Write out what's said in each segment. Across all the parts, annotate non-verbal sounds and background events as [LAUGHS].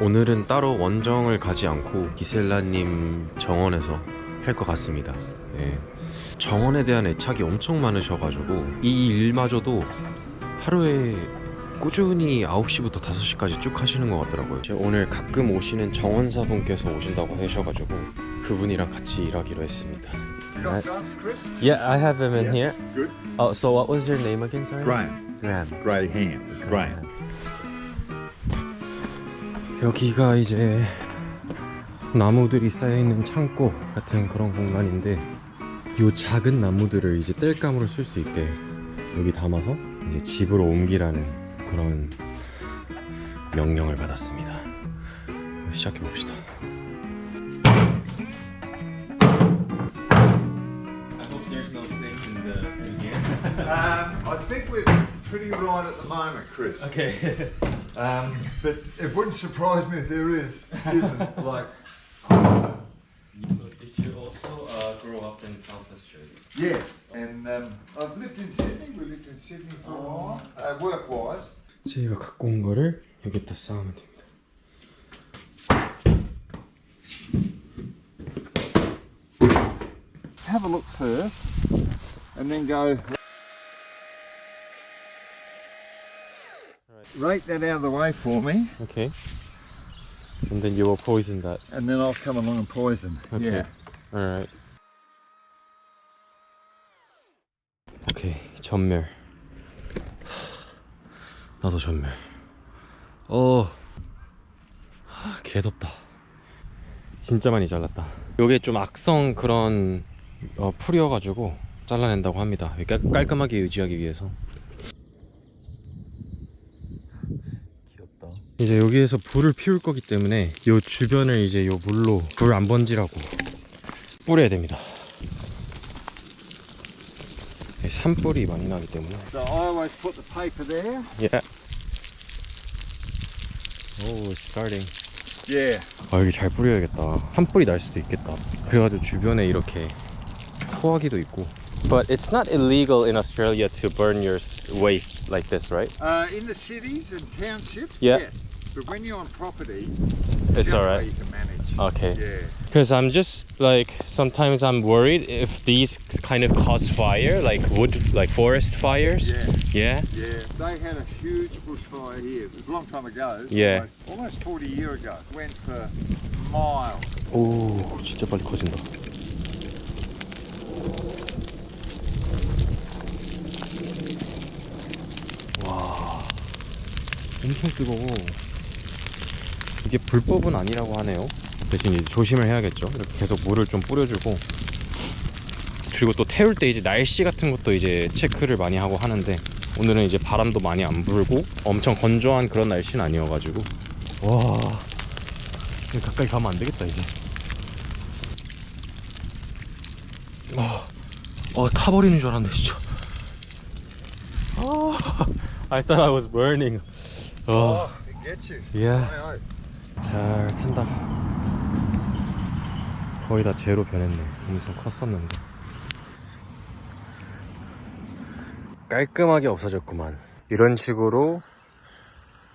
오늘은 따로 원정을 가지 않고 기셀라님 정원에서 할 것 같습니다. 예. 정원에 대한 애착이 엄청 많으셔가지고 이 일마저도 하루에 꾸준히 9시부터 5시까지 쭉 하시는 것 같더라고요. 오늘 가끔 오시는 정원사분께서 오신다고 하셔가지고 그분이랑 같이 일하기로 했습니다. Chris? Yeah, I have him in here. Good. Oh, so what was your name again, sorry? Graham. Graham. Graham. Graham. 여기가 이제 나무들이 쌓여있는 창고 같은 그런 공간인데 이 작은 나무들을 이제 땔감으로 쓸 수 있게 여기 담아서 이제 집으로 옮기라는 그런 명령을 받았습니다. 시작해 봅시다. I hope there's no snakes in the in here. Um, I think we're pretty right at the moment, Chris. Okay. Um, but it wouldn't surprise me if there is, isn't. [LAUGHS] Like, Did you also uh, grow up in South Australia? yeah. And um, I've lived in Sydney. We lived in Sydney for a while, uh, work-wise. 저희가 갖고 온 거를 여기다 쌓으면 됩니다. Have a look first, and then go. Rake that out of the way for me, Okay. And then you will poison that. and then I'll come along and poison. Okay. Yeah. Alright. 오케이 전멸. 나도 전멸. 어. 하, 개덥다. 진짜 많이 잘랐다. 요게 좀 악성 그런 어, 풀이어가지고 잘라낸다고 합니다. 깔, 깔끔하게 유지하기 위해서. 이제 여기에서 불을 피울 거기 때문에 요 주변을 이제 요 물로 불 안 번지라고 뿌려야 됩니다. 네, 산불이 많이 나기 때문에. So I always put the paper there. Yeah. 오, starting. Yeah. 아, 여기 잘 뿌려야겠다. 산불이 날 수도 있겠다. 그래가지고 주변에 이렇게 소화기도 있고. But it's not illegal in Australia to burn your waste like this, right? Uh, in the cities and townships, Yeah. yes. But when you're on property, It's generally alright. you can manage. Okay. Yeah. Because I'm just like sometimes I'm worried if these kind of cause fire, like wood, like forest fires. Yeah. Yeah. Yeah. They had a huge bushfire here. It was a long time ago. Yeah. Almost, almost 40 years ago. Went for miles. 오, 진짜 빨리 커진다. 와, 엄청 뜨거워. 이게 불법은 아니라고 하네요. 대신 이제 조심을 해야겠죠. 이렇게 계속 물을 좀 뿌려주고. 그리고 또 태울 때 이제 날씨 같은 것도 이제 체크를 많이 하고 하는데 오늘은 이제 바람도 많이 안 불고 엄청 건조한 그런 날씨는 아니어가지고 와 가까이 가면 안 되겠다 이제. 어, 어 타버리는 줄 알았네 진짜. 아, [LAUGHS] I thought I was burning. 어, Oh, it gets you. Yeah. 잘 탄다. 거의 다 제로 변했네. 엄청 컸었는데. 깔끔하게 없어졌구만. 이런 식으로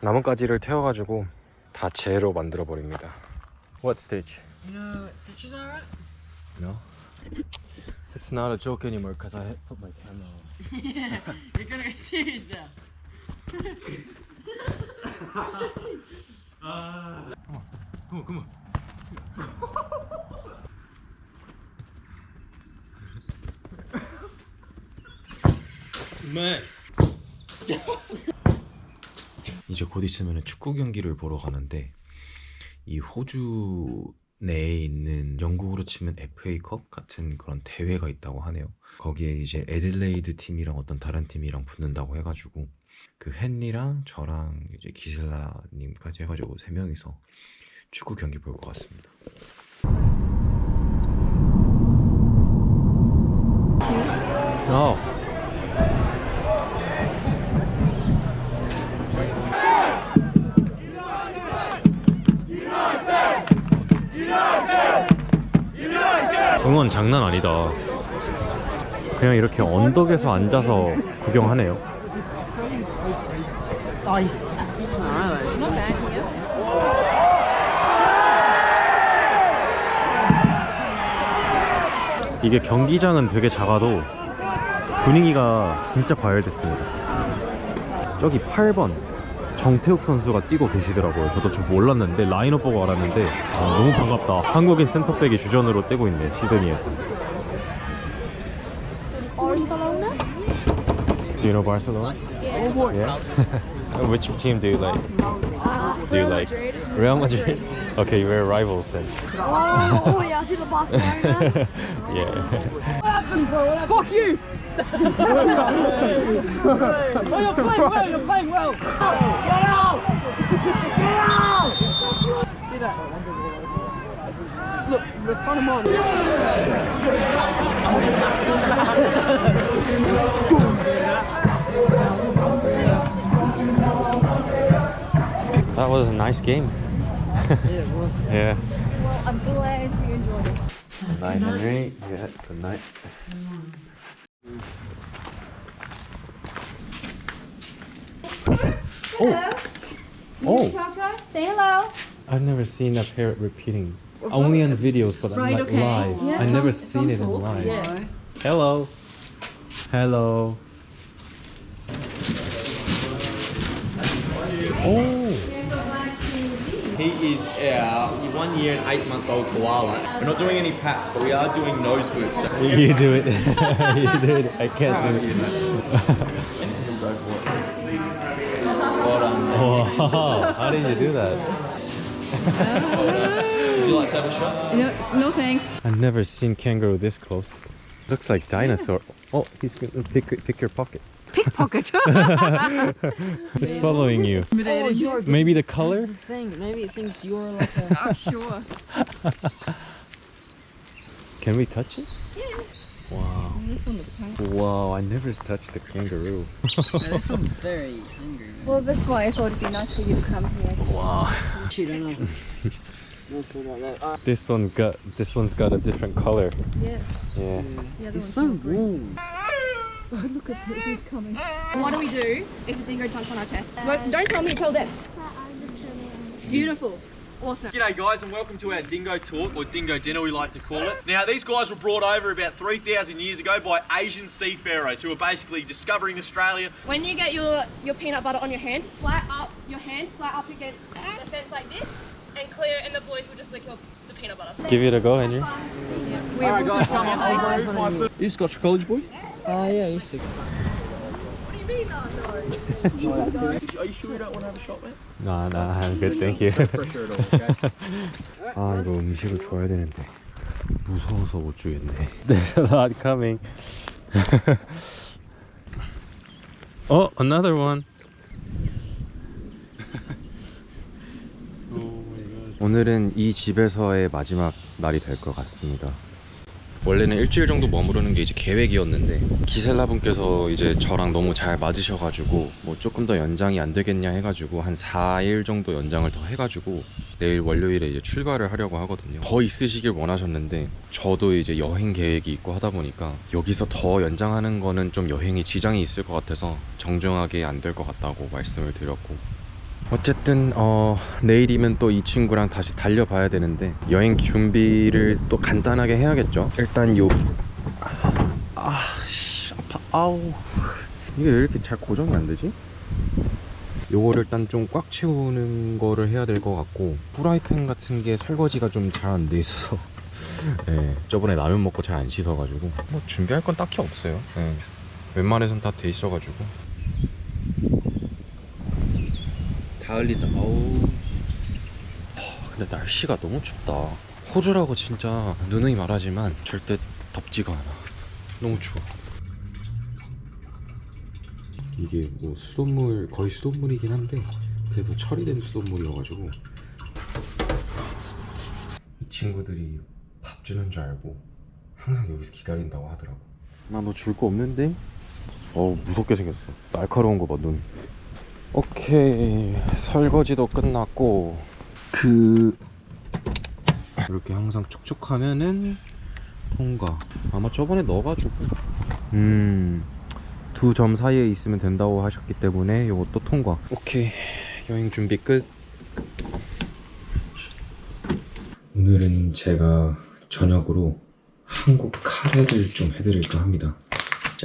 나뭇가지를 태워가지고 다 제로 만들어 버립니다. What stitch? You know, Stitch is alright. No. It's not a joke anymore because I put my camera on. You're gonna get serious now. On. Man. [LAUGHS] 이제 곧 있으면 축구 경기를 보러 가는데 이 호주 내에 있는 영국으로 치면 FA컵 같은 그런 대회가 있다고 하네요. 거기에 이제 에들레이드 팀이랑 어떤 다른 팀이랑 붙는다고 해가지고 그 헨리랑 저랑 이제 기슬라님까지 해가지고 세 명이서 축구 경기 볼 것 같습니다. 어. 응원 장난 아니다. 그냥 이렇게 언덕에서 앉아서 구경하네요. Oh, not bad, yeah. 이게 경기장은 되게 작아도 분위기가 진짜 과열됐습니다. 저기 8번 정태욱 선수가 뛰고 계시더라고요. 저도 좀 몰랐는데 라인업 보고 알았는데 아, 너무 반갑다. 한국인 센터백이 주전으로 뛰고 있네 시드니에서. Barcelona? Do you know Barcelona? Yeah. [LAUGHS] Which team do you like? Do you like Real Madrid? [LAUGHS] Okay, we're rivals then. Oh, oh yeah, I see the Barcelona. [LAUGHS] Yeah. Fuck you! [LAUGHS] oh, you're playing well, you're playing well! Get out! Get out! Do that. Look, the front of mine. That was a nice game. Yeah, it was. [LAUGHS] Yeah. well, I'm glad you enjoyed it. Night, Henry. Yeah, good night. Hello. Oh. oh, Talk to us. Say hello. I've never seen a parrot repeating. Only on videos, but Right, like okay. live. Yeah. I've never seen it in live. Yeah. Hello. Hello. Oh. He is our one year and eight month old koala. We're not doing any pats, but we are doing nose boots. So [LAUGHS] You do it. [LAUGHS] you do it. I can't do it. [LAUGHS] he'll go for it. Well done. Wow. How did you do that? Would you like to have a shot? No, no thanks. I've never seen kangaroo this close. Looks like dinosaur. Oh, he's gonna pick pick your pocket. Pickpocket. [LAUGHS] [LAUGHS] It's following you. oh, you're Maybe the color? thing. Maybe it thinks you're like [LAUGHS] a. Ah, sure. Can we touch it? Yeah. Wow. This one looks hungry. Wow, I never touched a kangaroo. this one's very angry. Man. Well, that's why I thought it'd be nice for you to come here. Wow. Shit, I know. That's what about that. This one got this one's got a different color. Yes. Yeah. The other it's so one's green. warm. Oh, look at who's coming. What do we do if the dingo jumps on our chest? Well, don't tell me, tell them. Beautiful. Awesome. G'day guys and welcome to our dingo talk or dingo dinner we like to call it. Now these guys were brought over about 3,000 years ago by Asian seafarers who were basically discovering Australia. When you get your, your peanut butter on your hand, flat up your hand, flat up against the fence like this, and clear, and the boys will just lick your, the peanut butter. Give it a go, Henry. We're Alright guys, come on over. You Scotch college boy? Oh, yeah, I used to. Are you sure you don't want to have a shot, man? Nah, nah, I'm good, thank you. 아 이거 음식을 줘야 되는데 무서워서 못 주겠네. They're not coming. oh, another one. 오늘은 이 집에서의 마지막 날이 될 것 같습니다. 원래는 일주일 정도 머무르는 게 이제 계획이었는데 기셀라 분께서 이제 저랑 너무 잘 맞으셔가지고 뭐 조금 더 연장이 안 되겠냐 해가지고 한 4일 정도 연장을 더 해가지고 내일 월요일에 이제 출발을 하려고 하거든요. 더 있으시길 원하셨는데 저도 이제 여행 계획이 있고 하다 보니까 여기서 더 연장하는 거는 좀 여행이 지장이 있을 것 같아서 정정하게 안 될 것 같다고 말씀을 드렸고 어쨌든 어 내일이면 또 이 친구랑 다시 달려봐야 되는데 여행 준비를 또 간단하게 해야겠죠? 일단 요 아씨 아파. 아우. 이게 왜 이렇게 잘 고정이 안 되지? 요거를 일단 좀 꽉 채우는 거를 해야 될 것 같고 프라이팬 같은 게 설거지가 좀 잘 안 돼 있어서. [LAUGHS] 네, 저번에 라면 먹고 잘 안 씻어가지고. 뭐 준비할 건 딱히 없어요. 네, 웬만해선 다 돼 있어가지고 다 흘린다. 어우. 하, 근데 날씨가 너무 춥다. 호주라고 진짜 누누이 말하지만 절대 덥지가 않아. 너무 추워. 이게 뭐 수돗물 거의 수돗물이긴 한데 그래도 처리된 수돗물이어가지고 이 친구들이 밥 주는 줄 알고 항상 여기서 기다린다고 하더라고. 나뭐줄거 없는데? 어우 무섭게 생겼어. 날카로운 거봐 눈. 오케이. 설거지도 끝났고. 그 이렇게 항상 촉촉하면은 통과. 아마 저번에 넣어가지고. 음두 점 사이에 있으면 된다고 하셨기 때문에 이것도 통과. 오케이. 여행 준비 끝. 오늘은 제가 저녁으로 한국 카레를 좀 해드릴까 합니다.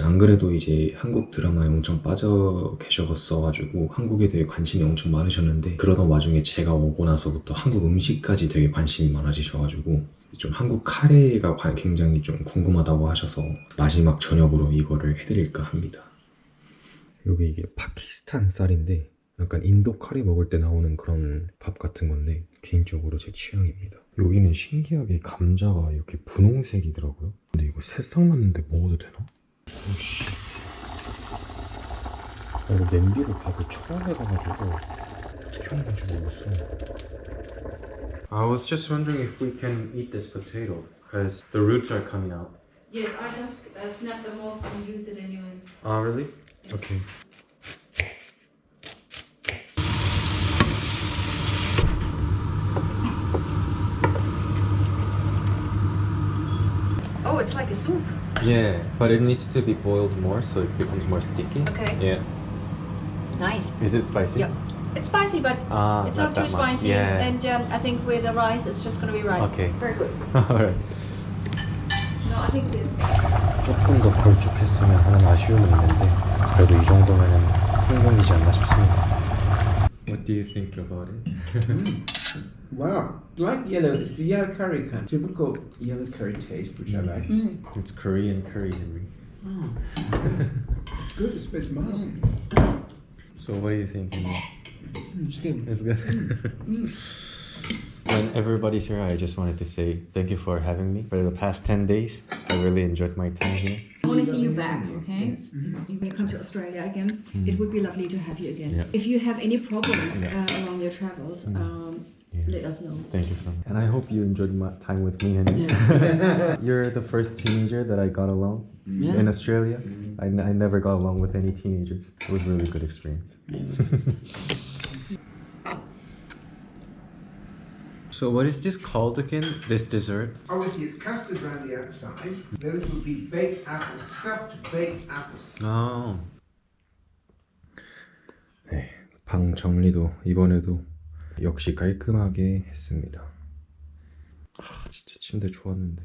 안 그래도 이제 한국 드라마에 엄청 빠져 계셔갔어가지고 한국에 대해 관심이 엄청 많으셨는데 그러던 와중에 제가 오고 나서부터 한국 음식까지 되게 관심이 많아지셔가지고 좀 한국 카레가 관- 굉장히 좀 궁금하다고 하셔서 마지막 저녁으로 이거를 해드릴까 합니다. 여기 이게 파키스탄 쌀인데 약간 인도 카레 먹을 때 나오는 그런 밥 같은 건데 개인적으로 제 취향입니다. 여기는 신기하게 감자가 이렇게 분홍색이더라고요. 근데 이거 새싹 났는데 먹어도 되나? 오씨. 나 이거 냄비로 밥을 처음 해봐가지고 어떻게 하는 건지 모르겠어. I was just wondering if we can eat this potato because the roots are coming out. Yes, I just uh, snap them off and use it anyway. Ah, really? Okay. it's like a soup. Yeah, but it needs to be boiled more so it becomes more sticky. Okay. Yeah. Nice. Is it spicy? Yeah. It's spicy, but Ah, it's not, too that much. spicy. Yeah. And um, I think with the rice, it's just gonna be right. Okay. Very good. [LAUGHS] Alright. No, I think the 조금 더 걸쭉했으면 하는 아쉬움은 있는데 그래도 이 정도면은 성공이지 않나 싶습니다. What do you think about it? [LAUGHS] Wow, it's like yellow. It's the yellow curry kind, typical yellow curry taste, which I like. Mm. It's Korean curry, Henry. Oh. [LAUGHS] It's good. It's, it's mild. Mm. So what do you think? Henry? Mm, it's good. It's good. when everybody's here, I just wanted to say thank you for having me for the past 10 days. I really enjoyed my time here. I want to see you back, okay? If you come to Australia again, it would be lovely to have you again. Yeah. If you have any problems Yeah. uh, along your travels, um, Yeah. let us know. Thank you so much. And I hope you enjoyed my time with me, Henry. [LAUGHS] You're the first teenager that I got along in Australia. I, n- I never got along with any teenagers. It was a really good experience. [LAUGHS] so, what is this called again? This dessert? Obviously, it's custard around the outside. Those would be baked apples, stuffed baked apples. 아. 네, 방 정리도 이번에도 역시 깔끔하게 했습니다. 아, 진짜 침대 좋았는데.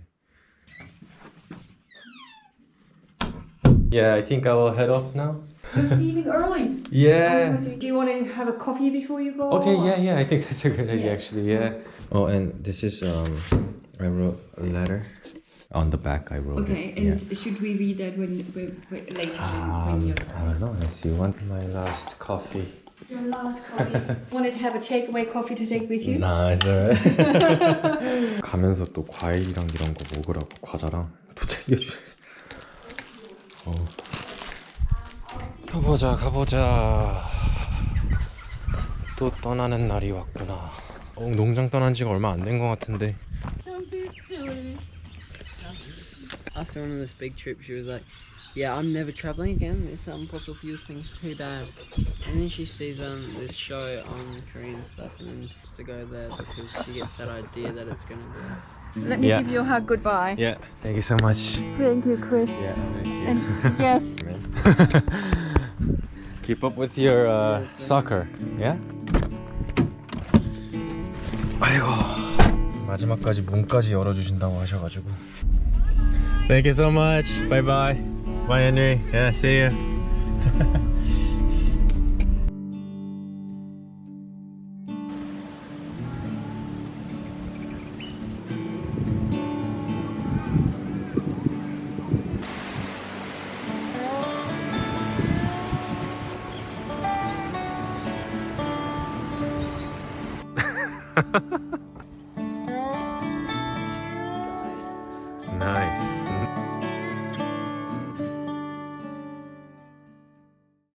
Yeah, I think I will head off now. You're leaving early. Yeah. Do you want to have a coffee before you go? Okay, or- yeah, yeah. I think that's a good idea Yes. actually. Yeah. Oh, and this is um I wrote a letter on the back I wrote Okay, it. and should we read that when, when, when later when Um, you're I don't know. Let's see. One my last coffee. Your last coffee? Wanted to have a takeaway coffee to take with you? It's alright. 가면서 또 과일이랑 이런 거 먹으라고 과자랑 또 챙겨주셔서. 어. 가보자, 가보자. 또 떠나는 날이 왔구나. 어, 농장 떠난 지가 얼마 안 된 것 같은데. after one of this big trip, she was like, "Yeah, I'm never traveling again. This um, fossil fuels thing's too bad." And then she sees um this show on Korean stuff, and then wants to go there because she gets that idea that it's gonna be. Let me Yeah. give you a hug goodbye. Yeah. Thank you so much. Thank you, Chris. Yeah, nice you. And yes, [LAUGHS] [LAUGHS] Keep up with your uh, soccer. Yeah? 아이고 마지막까지 문까지 열어주신다고 하셔가지고 Thank you so much. Bye bye. Bye Henry. Yeah, see you. [LAUGHS]